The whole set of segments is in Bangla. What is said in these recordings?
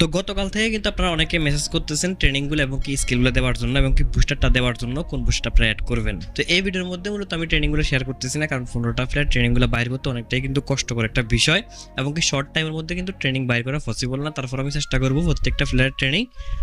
তো গতকাল থেকে কিন্তু আপনারা অনেকে মেসেজ করতেছেন ট্রেনিংগুলো এবং কি স্কিলগুলো দেওয়ার জন্য এবং কি বুস্টারটা দেওয়ার জন্য কোন বুস্টার আপনারা অ্যাড করবেন। তো এই ভিডিওর মধ্যে মূলত আমি ট্রেনিংগুলো শেয়ার করতেছি না, কারণ পনেরোটা ফ্ল্যাট ট্রেনিংগুলো বাইর করতে অনেকটাই কিন্তু কষ্টকর একটা বিষয় এবং কি শর্ট টাইমের মধ্যে কিন্তু ট্রেনিং বাইর করা পসিবল না। তারপর আমি চেষ্টা করব প্রত্যেকটা ফ্ল্যাট ট্রেনিং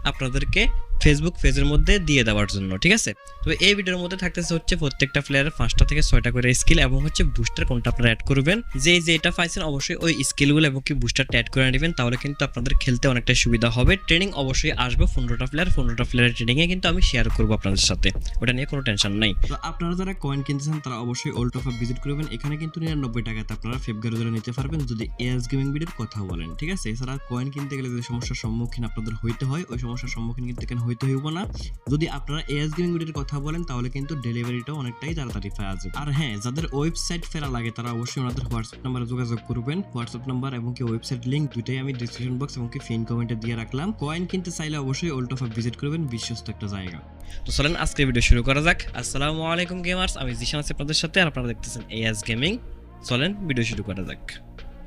আপনাদেরকে ফেসবুক পেজের মধ্যে দিয়ে দেওয়ার জন্য, ঠিক আছে? তো এই ভিডিওর মধ্যে থাকতেছে হচ্ছে প্রত্যেকটা প্লেয়ারের পাঁচটা থেকে ছয়টা করে স্কিল এবং হচ্ছে বুস্টার কোনটা আপনারা অ্যাড করবেন। যে যে এটা পাইছেন অবশ্যই ওই স্কিলগুলো এবং কি বুস্টারটা অ্যাড করে নেবেন, তাহলে কিন্তু আপনাদের খেলতে অনেকটা সুবিধা হবে। ট্রেনিং অবশ্যই আসবে পনেরোটা প্লেয়ার পনেরোটা প্লেয়ারের ট্রেনিংয়ে কিন্তু আমি শেয়ার করব আপনাদের সাথে। ওটা নিয়ে কোনো টেনশন নাই। তো আপনারা যারা কয়েন কিনতেছেন, তারা অবশ্যই ওল্ড অফ ভিজিট করবেন। এখানে কিন্তু নিরানব্বই টাকাতে আপনারা ফেব্রুয়ারি নিতে পারবেন যদি এস গেমিং বিডের কথা বলেন, ঠিক আছে? এছাড়া কয়েন কিনতে গেলে যে সমস্যার সম্মুখীন আপনাদের হইতে হয়, ওই সমস্যার সম্মুখীন কিন্তু এখানে হইতে হইব না। যদি আপনারা এস গেমিং বিডের কথা বলেন, তাহলে কিন্তু ডেলিভারিটাও অনেকটাই তাড়াতাড়ি পাওয়া যাবে। আর হ্যাঁ যাদের ওয়েবসাইট ফেরা লাগে, তারা অবশ্যই ওনাদের হোয়াটসঅ্যাপ নাম্বারে যোগাযোগ করবেন। হোয়াটসঅ্যাপ নাম্বার এবং কি ওয়েবসাইট লিঙ্ক দুইটাই আমি ডিসক্রিপশন বক্স এবং কি ফিন কমেন্টে দিয়ে রাখলাম। কয়েন কিনতে চাইলে অবশ্যই ওল্ড অফ ভিজিট করবেন, বিশ্বস্ত একটা জায়গা। তো চলেন আজকে ভিডিও শুরু করা যাক। আসসালামু আলাইকুম গেমার্স আমি জিশান আছি আপনাদের সাথে, আর আপনারা দেখতেছেন এএস গেমিং চলেন ভিডিও শুরু করা যাক।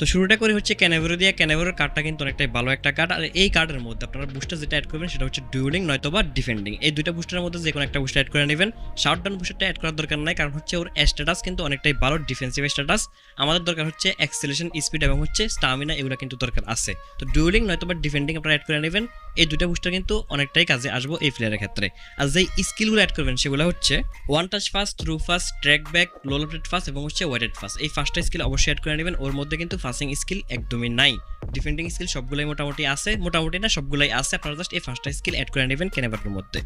তো শুরুটা করে হচ্ছে ক্যানাভেরো দিয়ে। ক্যানাভেরোর কার্ডটা কিন্তু অনেকটাই ভালো একটা কার্ড আর এই কার্ডের মধ্যে আপনারা বুস্টার যেটা অ্যাড করবেন সেটা হচ্ছে ডুয়েলিং নয়তো বা ডিফেন্ডিং এই দুইটা বুস্টারের মধ্যে যে কোনো একটা বুস্টার অ্যাড করে নেবেন। শার্ট ডাউন বুস্টারটা অ্যাড করার দরকার নাই, কারণ হচ্ছে ওর স্ট্যাটাস কিন্তু অনেকটাই ভালো ডিফেন্সিভ স্ট্যাটাস আমাদের দরকার হচ্ছে অ্যাক্সেলেশন স্পিড এবং হচ্ছে স্টামিনা এগুলো কিন্তু দরকার আছে। তো ডুয়েলিং নয়তো বা ডিফেন্ডিং আপনারা অ্যাড করে নেবেন। এই দুইটা বুস্টার কিন্তু অনেকটাই কাজে আসব এই প্লেয়ারের ক্ষেত্রে। আর যেই স্কিলগুলো অ্যাড করবেন সেগুলো হচ্ছে one touch pass through pass track back low lofted pass এবং হচ্ছে ওয়েটেড ফাস্ট এই ফার্স্টটা স্কিল অবশ্যই অ্যাড করে নেবেন। ওর মধ্যে কিন্তু ফাস্টিং স্কিল একদমই নাই। ডিফেন্ডিং স্কিল সবগুলোই মোটামুটি আছে, মোটামুটি না সবগুলোই আছে। আপনারা জাস্ট এই ফার্স্টটা স্কিল অ্যাড করে নেবেন কেনেবারের মধ্যে।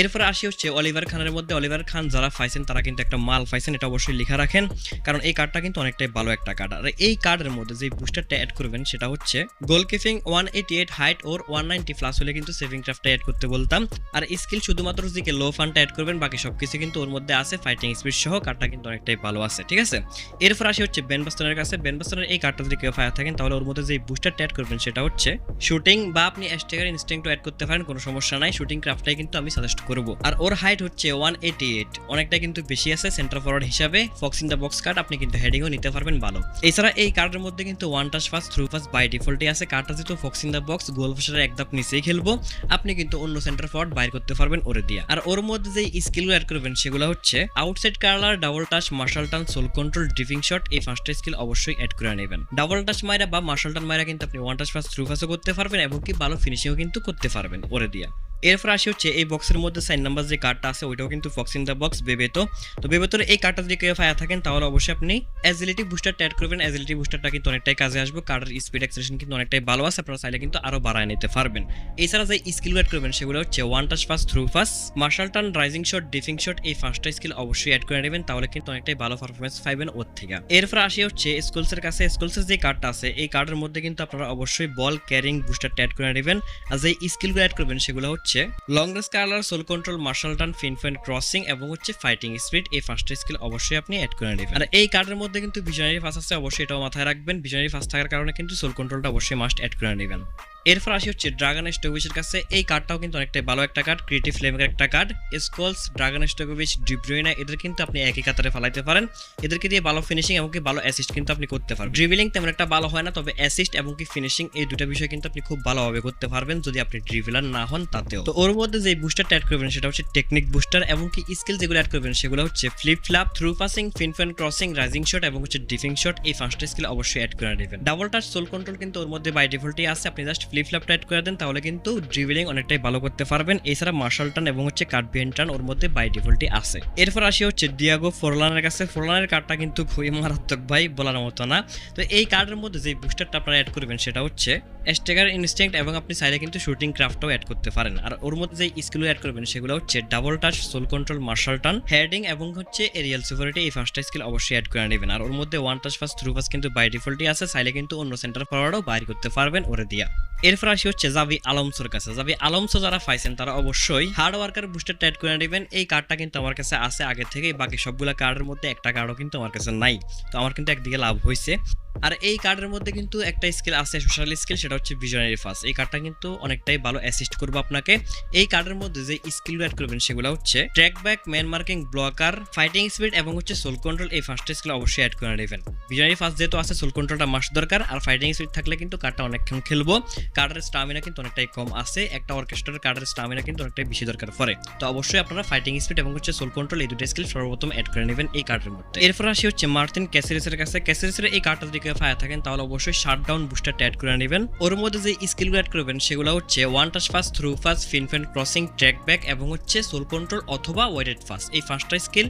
এরপরে আসি হচ্ছে অলিভার খানের মধ্যে। অলিভার খান যারা পাইছেন, তারা কিন্তু একটা মাল পাইছেন, এটা অবশ্যই লেখা রাখেন। কারণ এই কার্ডটা কিন্তু অনেকটাই ভালো একটা কার্ড আর এই কার্ডের মধ্যে যে বুস্টারটা অ্যাড করবেন, সেটা হচ্ছে গোল keeping one eighty eight height or one ninety plus হলে কিন্তু সেভিং ক্রাফটটা অ্যাড করতে বলতাম। আর স্কিল শুধুমাত্র যে লো ফানটা অ্যাড করবেন, বাকি সব কিছু কিন্তু ওর মধ্যে আছে ফাইটিং স্পিড সহ কার্ডটা কিন্তু অনেকটাই ভালো আছে, ঠিক আছে? এরপর আসি হচ্ছে বেন বাস্টনের কাছে। বেন বাস্টনের এই কার্ডটা যদি কেউ ফায়ার থাকেন, তাহলে ওর মধ্যে যে বুস্টারটা অ্যাড করবেন, সেটা হচ্ছে শুটিং বা আপনি অ্যাস্টেগার ইনস্টিংটও অ্যাড করতে পারেন, কোনো সমস্যা নাই। শুটিং ক্রাফটটাই কিন্তু আমি সাজেস্ট করব। আর ওর হাইট হচ্ছে ওয়ান এইটি এইট অনেকটা কিন্তু বেশি আছে সেন্টার ফরওয়ার্ড হিসাবে। Fox in the box card আপনি কিন্তু হেডিংও নিতে পারবেন ভালো। এছাড়া এই কার্ডের মধ্যে কিন্তু one touch pass through pass by ডিফল্টই আছে। কার্ডটা যেহেতু fox in the box goal ফিশারের একদম নিচেই খেলব। আপনি কিন্তু অন্য সেন্টার ফরওয়ার্ড বাইর করতে পারবেন ওরে দিয়া। আর ওর মধ্যে যে স্কিলগুলো অ্যাড করবেন, সেগুলো হচ্ছে outside curler double touch Marseille turn sole control dipping shot এই ফার্স্টটা স্কিল অবশ্যই অ্যাড করে নেবেন। ডাবল টাচ মাইরা বা মার্শাল টান মাইরা কিন্তু আপনি ওয়ান টাচ ফাস্ট থ্রু ফাস্টও করতে পারবেন এবং কি ভালো ফিনিশিংও কিন্তু করতে পারবেন ওরে দিয়া। এরপর আসি হচ্ছে এই বক্সের মধ্যে সাইন নাম্বার যে কার্ডটা আছে, ওইটাও কিন্তু fox in the box Bebeto তো। বেবেতোর এই কার্ডটা যদি কেউ ফায়া থাকেন, তাহলে অবশ্যই আপনি অ্যাজিলিটি বুস্টার ট্যাড করবেন। অ্যাজিলিটি বুস্টারটা কিন্তু অনেকটাই কাজে আসবে। কার্ডের স্পিড এক্সেশন কিন্তু অনেকটাই ভালো আছে। আপনারা চাইলে কিন্তু আরও বাড়ায় নিতে পারবেন। এছাড়া যে স্কিল অ্যাড করবেন, সেগুলো হচ্ছে one touch pass through pass Marseille turn rising shot dipping shot এই ফার্স্টটা স্কিল অবশ্যই অ্যাড করে নেবেন। তাহলে কিন্তু অনেকটাই ভালো পারফরমেন্স পাইবেন ওর থেকে। এরপর আসি হচ্ছে স্কুলসের কাছে। স্কুলসের যে কার্ডটা আছে, এই কার্ডের মধ্যে কিন্তু আপনারা অবশ্যই বল ক্যারিং বুস্টারটা অ্যাড করে নেবেন। আর যে স্কিলগুলো অ্যাড করবেন, সেগুলো হচ্ছে long range curler sole control Marseille turn pinpoint crossing এবং হচ্ছে ফাইটিং স্পিড এই ফার্স্ট স্কিল অবশ্যই আপনি অ্যাড করে নেবেন। আর এই কার্ডের মধ্যে কিন্তু ভিশনারি ফাস্ট আছে, অবশ্যই এটাও মাথায় রাখবেন। ভিশনারি ফাস্ট থাকার কারণে কিন্তু সোল কন্ট্রোলটা অবশ্যই মাস্ট অ্যাড করে নেবেন। এরপর আসি হচ্ছে ড্রাগন স্টোভিচের কাছে। এই কার্ডটাও কিন্তু অনেকটাই ভালো একটা কার্ড ক্রিয়েটিভ ফ্লেমের একটা কার্ড স্কলস ড্রাগন স্টোভিচ ডিব্রুইনা এদের কিন্তু আপনি একই কাতারে ফেলাইতে পারেন। এদেরকে দিয়ে ভালো ফিনিশিং এবং কি ভালো অ্যাসিস্ট কিন্তু আপনি করতে পারবেন। ড্রিবলিং তেমন একটা ভালো হয় না, তবে অ্যাসিস্ট এবং কি ফিনিশিং এই দুটো বিষয় কিন্তু আপনি খুব ভালোভাবে করতে পারবেন। যদি আপনি ড্রিবিলার না হন, তাতেও তো ওর মধ্যে যে বুস্টারটা অ্যাড করবেন সেটা হচ্ছে টেকনিক বুস্টার এবং কি স্কিল যেগুলো অ্যাড করবেন সেগুলো হচ্ছে flip flap through passing pinpoint crossing rising shot এবং হচ্ছে ডিফিং শট এই ফার্স্ট স্কিল অবশ্যই অ্যাড করে নেবেন। ডাবল টাচ সোল কন্ট্রোল কিন্তু ওর মধ্যে বাই ডিফল্টই আছে। আপনি জাস্ট ফ্লিপ ফ্লাপটা অ্যাড করে দেন, তাহলে কিন্তু ড্রিবলিং অনেকটাই ভালো করতে পারবেন। এছাড়া মার্শাল টান এবং হচ্ছে কার্ড বিহেন টান ওর মধ্যে বাই ডিফল্টই আছে। এরপর আসি হচ্ছে ডিয়াগো ফোরলানের কাছে। ফোরলানের কার্ডটা কিন্তু খুবই মারাত্মক ভাই, বলার মতো না। তো এই কার্ডের মধ্যে যে বুস্টারটা আপনারা অ্যাড করবেন সেটা হচ্ছে স্টেগার ইনস্টিংক্ট এবং আপনি চাইলে কিন্তু শুটিং ক্রাফটও অ্যাড করতে পারেন। আর ওর মধ্যে যে স্কিল অ্যাড করবেন, সেগুলো হচ্ছে double touch sole control Marseille turn heading এবং হচ্ছে এরিয়াল সিকিউরিটি এই ফার্স্টটা স্কিল অবশ্যই অ্যাড করে নেবেন। আর ওর মধ্যে one touch pass through pass কিন্তু বাই ডিফল্টই আছে। চাইলে কিন্তু অন্য সেন্টার ফরওয়ার্ডও বাইর করতে পারবেন ওরে দিয়া। এরপর আসি হচ্ছে জাভি আলমসোর কাছে। জাভি আলমসো যারা পাইছেন, তারা অবশ্যই হার্ড ওয়ার্কার বুস্টারটা অ্যাড করে নেবেন। এই কার্ডটা কিন্তু আমার কাছে আছে আগে থেকে বাকি সবগুলো কার্ডের মধ্যে একটা কার্ডও কিন্তু আমার কাছে নাই। তো আমার কিন্তু একদিকে লাভ হয়েছে আর এই কার্ডের মধ্যে কিন্তু একটা স্কিল আছে স্পেশাল স্কিল সেটা হচ্ছে ভিজনারি ফাস এই কার্ডটা কিন্তু অনেকটাই ভালো অ্যাসিস্ট করবে আপনাকে। এই কার্ডের মধ্যে যে স্কিল অ্যাড করবেন সেগুলো হচ্ছে track back man marking blocker fighting spirit এবং হচ্ছে সোল কন্ট্রোল এই ফার্স্ট স্কিল অবশ্যই অ্যাড করে নেবেন। ভিজনারি ফাস যেহেতু আছে সোল কন্ট্রোলটা মাস দরকার। আর ফাইটিং স্পিড থাকলে কিন্তু কার্ডটা অনেকক্ষণ খেলব। কার্ডের স্টামিনা কিন্তু অনেকটাই কম আছে। একটা অর্কেস্ট্রার কার্ডের স্টামিনা কিন্তু অনেকটাই বেশি দরকার পড়ে। তো অবশ্যই আপনারা ফাইটিং স্পিড এবং হচ্ছে সোল কন্ট্রোল এই দুটো স্কিল সর্বপ্রথম অ্যাড করে নেবেন এই কার্ডের মধ্যে। এরপর আসি হচ্ছে মার্টিন ক্যাসিরিসের কাছে। ক্যাসিরিসের এই কার্ডটা যদি ফায়ার থাকেন, তাহলে অবশ্যই শাট ডাউন বুস্টারটা অ্যাড করে নেবেন। ওর মধ্যে যে স্কিলগুলো অ্যাড করবেন, সেগুলো হচ্ছে one touch pass through pass pinpoint crossing track back এবং হচ্ছে সোল কন্ট্রোল অথবা ওয়েটেড ফাস্ট এই ফার্স্টটা স্কিল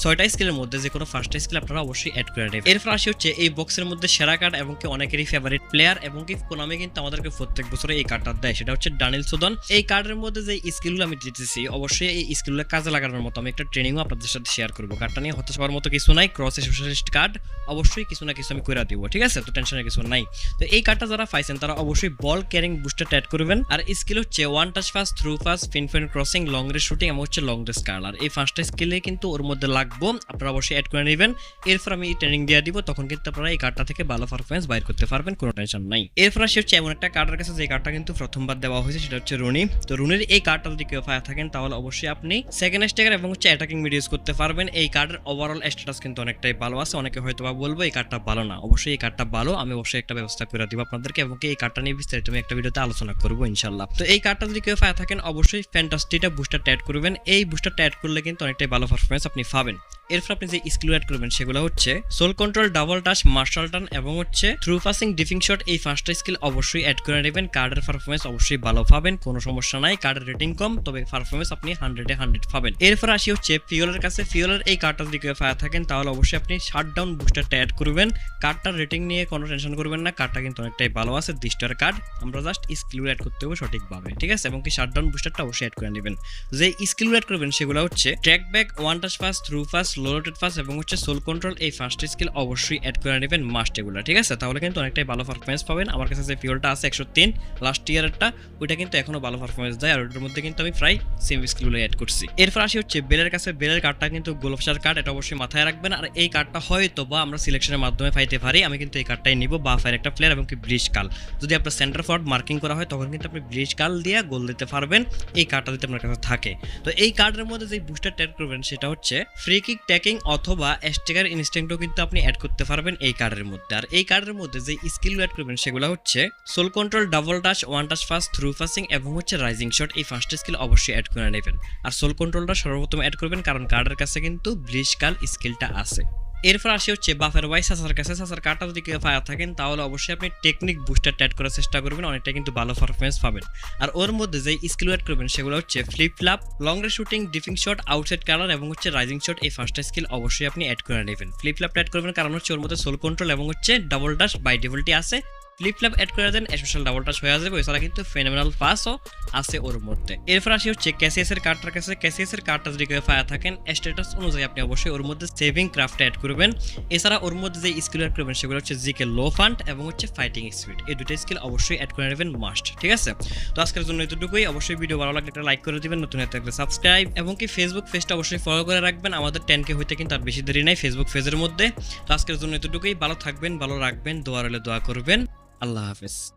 ছয়টা স্কিলের মধ্যে যে কোনো ফার্স্টটা স্কিল আপনারা অবশ্যই অ্যাড করে নেবেন। এরপর আসি হচ্ছে এই বক্সের মধ্যে সেরা কার্ড এবং কি অনেকেরই ফেভারিট প্লেয়ার এবং কি কোনামি কিন্তু আমাদেরকে প্রত্যেক বছরে এই কার্ডটা দেয়, সেটা হচ্ছে ডানিল সুদন এই কার্ডের মধ্যে যে স্কিলগুলো আমি দিতেছি, অবশ্যই এই স্কিলগুলো কাজে লাগানোর মতো আমি একটা ট্রেনিংও আপনাদের সাথে শেয়ার করব। কার্ডটা নিয়ে হতাশ হওয়ার মতো কিছু নাই ক্রস স্পেশালিস্ট কার্ড অবশ্যই কিছু না কিছু আমি করে দিব, ঠিক আছে? তো টেনশনের কিছু নাই। তো এই কার্ডটা যারা পাইছেন, তারা অবশ্যই বল ক্যারিং বুস্টার অ্যাড করবেন। আর স্কিল হচ্ছে one touch pass through pass pinpoint crossing long range shooting এবং হচ্ছে লং রেস কার্ল আর এই ফার্স্টটা স্কিলে কিন্তু ওর মধ্যে লাগবো, আপনারা অবশ্যই অ্যাড করে নেবেন। এরপর আমি ট্রেনিং দিয়ে দিব, তখন কিন্তু আপনারা এই কার্ডটা থেকে ভালো পারফরমেন্স বাইর করতে পারবেন, কোনো টেনশন নাই। এরপর আসি হচ্ছে এমন একটা কার্ডের কাছে, যে কার্ডটা কিন্তু প্রথমবার দেওয়া হয়েছে, সেটা হচ্ছে রুনি। তো রুনির এই কার্ডটা যদি কেউ ফায়ার থাকেন, তাহলে অবশ্যই আপনি সেকেন্ড স্টেকার এবং হচ্ছে অ্যাটাকিং মিড ইউজ করতে পারবেন। এই কার্ডের ওভারঅল স্ট্যাটাস কিন্তু অনেকটাই ভালো আছে, অনেকে হয়তো বা বলব এই কার্ডটা ভালো না। অবশ্যই এই কার্ডটা ভালো, আমি অবশ্যই একটা ব্যবস্থা করে দিব আপনাদেরকে, এবং এই কার্ডটা নিয়ে বিস্তারিত আমি একটা ভিডিওতে আলোচনা করব ইনশাল্লাহ তো এই কার্ডটা যদি কেউ ফায়ার থাকেন, অবশ্যই ফ্যান্টাস্টিটা বুস্টার অ্যাড করবেন। এই বুস্টারটা অ্যাড করলে কিন্তু অনেকটাই ভালো পারফরমেন্স আপনি পাবেন। এরপর আপনি যে স্কিল অ্যাড করবেন, সেগুলো হচ্ছে sole control double touch Marseille turn এবং হচ্ছে থ্রু পাসিং ডিফিং শট এই ফার্স্টটা স্কিল অবশ্যই অ্যাড করে নেবেন। কার্ডের পারফরমেন্স অবশ্যই ভালো পাবেন, কোনো সমস্যা নাই। কার্ডের রেটিং কম, তবে পারফরমেন্স আপনি হান্ড্রেডে হান্ড্রেড পাবেন। এরপর আসি হচ্ছে ফিওলের কাছে। ফিওলের এই কার্ডটা যদি কেউ ফায়ার থাকেন, তাহলে অবশ্যই আপনি শাট ডাউন বুস্টারটা অ্যাড করবেন। কার্ডটার রেটিং নিয়ে কোনো টেনশন করবেন না কার্ডটা কিন্তু অনেকটাই ভালো আছে দিস্টার কার্ড আমরা জাস্ট স্কিল অ্যাড করতে হবে সঠিকভাবে, ঠিক আছে? এবং কি শাট ডাউন বুস্টারটা অবশ্যই অ্যাড করে নেবেন। যে স্কিল অ্যাড করবেন সেগুলো হচ্ছে track back one touch fast through fast low rotated fast এবং হচ্ছে সোল কন্ট্রোল এই ফার্স্ট স্কিল অবশ্যই অ্যাড করে নেবেন মাস্ট এগুলো, ঠিক আছে? তাহলে কিন্তু অনেকটাই ভালো পারফরমেন্স পাবেন। আমার কাছে যে ফিওলটা আছে একশো তিন লাস্ট ইয়ারেরটা ওইটা কিন্তু এখনও ভালো পারফরমেন্স দেয়। আর ওটার মধ্যে কিন্তু আমি প্রায় সেম স্কিলগুলো অ্যাড করছি। এরপর আসি হচ্ছে বেলের কাছে। বেলের কার্ডটা কিন্তু গোলফসার কার্ড এটা অবশ্যই মাথায় রাখবেন। আর এই কার্ডটা হয়তো বা আমরা সিলেকশনের মাধ্যমে পাইতে পারি। আমি কিন্তু এই কার্ডটাই নিব বা ফায়ার একটা প্লেয়ার এবং কি ব্রিজ কাল যদি আপনার সেন্টার ফরওয়ার্ড মার্কিং করা হয়, তখন কিন্তু আপনি ব্রিজ কাল দিয়ে গোল দিতে পারবেন। এই কার্ডটা যদি আপনার কাছে থাকে। তো এই কার্ডের মধ্যে যে বুস্টার ট্যাগ করবেন, সেটা হচ্ছে ফ্রি কিক ট্যাকিং অথবা স্টিকার ইনস্ট্যান্টও কিন্তু আপনি অ্যাড করতে পারবেন এই কার্ডের মধ্যে। আর এই কার্ডের মধ্যে যে স্কিল অ্যাড করবেন, সেগুলো হচ্ছে sole control double touch one touch fast through passing এবং হচ্ছে রাইজিং শট এই ফার্স্ট স্কিল অবশ্যই অ্যাড করে নেবেন। আর সোল কন্ট্রোলটা সর্বপ্রথম অ্যাড করবেন, কারণ কার্ডের কাছে কিন্তু ব্লিচ কাল স্কিলটা আছে। এরপর আসি হচ্ছে বাফের ওয়াই সাসার কাছে সাসার কার্ডটা যদি কেউ ফায়ার থাকেন, তাহলে অবশ্যই আপনি টেকনিক বুস্টার ট্যাড করার চেষ্টা করবেন, অনেকটা কিন্তু ভালো পারফরমেন্স পাবেন। আর ওর মধ্যে যে স্কিল অ্যাড করবেন, সেগুলো হচ্ছে ফ্লিপ ফ্লাপ লং রে shooting dipping shot outside colour এবং হচ্ছে রাইজিং শট এই ফার্স্টটা স্কিল অবশ্যই আপনি অ্যাড করে নেবেন। ফ্লিপ ফ্লাপ অ্যাড করবেন, কারণ হচ্ছে ওর মধ্যে সোল কন্ট্রোল এবং হচ্ছে ডাবল ডাস্ট বাই ডিভলটি আছে। ফ্লিপ ফ্ল্যাপ অ্যাড করে দেন স্পেশাল ডাবল টাচ হয়ে যাবে এছাড়া কিন্তু ফেনোমেনাল পাসও আছে ওর মধ্যে। এরপর আসি হচ্ছে ক্যাসিএস এর কার্ডটার কাছে। ক্যাসিএস এর কার্ডটা যদি কেউ ফায়ার থাকেন স্ট্যাটাস অনুযায়ী আপনি অবশ্যই ওর মধ্যে সেভিং ক্রাফট অ্যাড করবেন। এছাড়া ওর মধ্যে যে স্কিল অ্যাড করবেন, সেগুলো হচ্ছে জিকে লো ফান্ড এবং হচ্ছে ফাইটিং স্পিড এই দুটো স্কিল অবশ্যই অ্যাড করে নেবেন মাস্ট ঠিক আছে? তো আজকের জন্য এতটুকুই। অবশ্যই ভিডিও ভালো লাগলে একটা লাইক করে দিবেন, নতুন হয়ে থাকলে সাবস্ক্রাইব এবং কি ফেসবুক পেজটা অবশ্যই ফলো করে রাখবেন। আমাদের টেন কে হইতে কিন্তু আর বেশি দেরি নাই ফেসবুক পেজের মধ্যে। তো আজকের জন্য এতটুকুই। ভালো থাকবেন, ভালো রাখবেন, দোয়া রইলে দোয়া করবেন। palavras